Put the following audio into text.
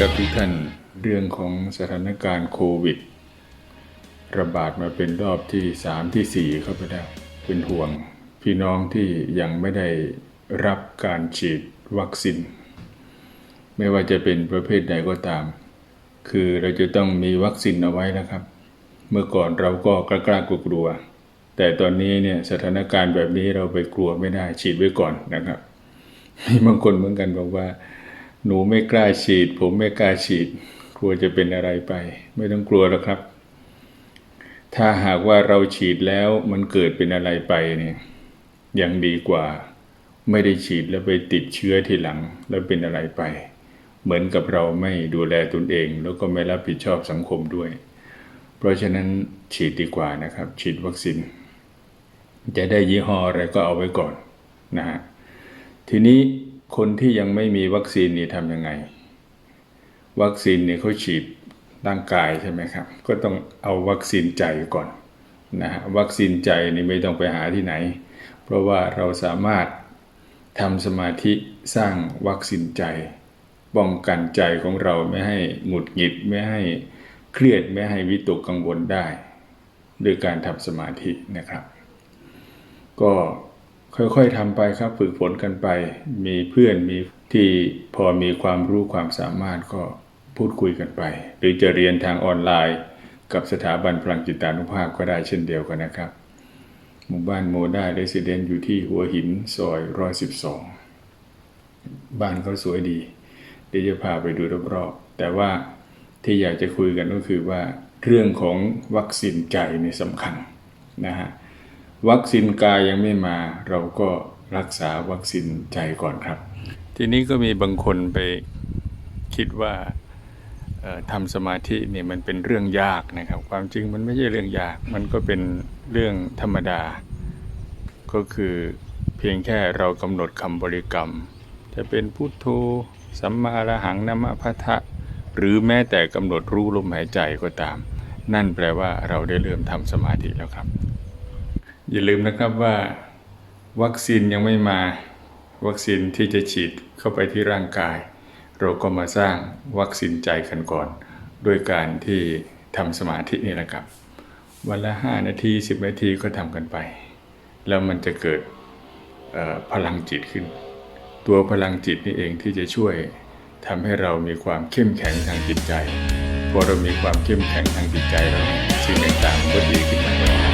ครับทุกท่านเรื่องของสถานการณ์โควิด ระบาดมาเป็นรอบที่สามที่สี่เข้าไปแล้วเป็นห่วงพี่น้องที่ยังไม่ได้รับการฉีดวัคซีน ไม่ว่าจะเป็นประเภทใดก็ตาม คือเราจะต้องมีวัคซีนเอาไว้นะครับ เมื่อก่อนเราก็กล้ากล้ากลัว แต่ตอนนี้เนี่ยสถานการณ์แบบนี้เราไปกลัวไม่ได้ฉีดไว้ก่อนนะครับ มีบางคนเหมือนกันบอกว่า หนูไม่กล้าฉีด ผมไม่กล้าฉีด กลัวจะเป็นอะไรไป ไม่ต้องกลัวหรอกครับ ถ้าหากว่าเราฉีดแล้วมันเกิดเป็นอะไรไปเนี่ยยังดีกว่า ไม่ได้ฉีดแล้วไปติดเชื้อทีหลังแล้วเป็นอะไรไป เหมือนกับเราไม่ดูแลตนเอง แล้วก็ไม่รับผิดชอบสังคมด้วย เพราะฉะนั้นฉีดดีกว่านะครับ ฉีดวัคซีนจะได้ยี่ห้ออะไรก็เอาไว้ก่อนนะฮะทีนี้ คนที่ยังไม่มีวัคซีนนี่ทำยังไง วัคซีนเนี่ยเขาฉีดร่างกายใช่ไหมครับ ก็ต้องเอาวัคซีนใจก่อนนะฮะวัคซีนใจนี่ไม่ต้องไปหาที่ไหน เพราะว่าเราสามารถทำสมาธิสร้างวัคซีนใจ ป้องกันใจของเราไม่ให้หงุดหงิดไม่ให้เครียดไม่ให้วิตกกังวลได้ ด้วยการทำสมาธินะครับ ก็ ค่อยๆทำไปครับฝึกฝนกันไป มีเพื่อนมีที่พอมีความรู้ความสามารถก็พูดคุยกันไป หรือจะเรียนทางออนไลน์ กับสถาบันพลังจิตานุภาพก็ได้เช่นเดียวกันนะครับ หมู่บ้านโมได้เรสเดนต์อยู่ที่หัวหินซอยร้อยสิบสองบ้านเขาสวยดีเดี๋ยวจะพาไปดูรอบๆแต่ว่าที่อยากจะคุยกันก็คือว่าเรื่องของวัคซีนใจนี่สำคัญนะฮะ วัคซีนกายยังไม่มา เราก็รักษาวัคซีนใจก่อนครับ ทีนี้ก็มีบางคนไปคิดว่าทำสมาธิเนี่ยมันเป็นเรื่องยากนะครับ ความจริงมันไม่ใช่เรื่องยาก มันก็เป็นเรื่องธรรมดา ก็คือเพียงแค่เรากำหนดคำบริกรรม จะเป็นพุทโธสัมมาอรหังนะมะพะทะหรือแม้แต่กำหนดรู้ลมหายใจก็ตาม นั่นแปลว่าเราได้เริ่มทำสมาธิแล้วครับ อย่าลืมนะครับว่าวัคซีนยังไม่มา วัคซีนที่จะฉีดเข้าไปที่ร่างกาย เราก็มาสร้างวัคซีนใจกันก่อน ด้วยการที่ทำสมาธินี่แหละครับ วันละ 5 นาที 10 นาทีก็ทำกันไป แล้วมันจะเกิดพลังจิตขึ้น ตัวพลังจิตนี่เองที่จะช่วยทำให้เรามีความเข้มแข็งทางจิตใจพอเรามีความเข้มแข็งทางจิตใจแล้วสิ่งต่างๆก็ดีขึ้นมา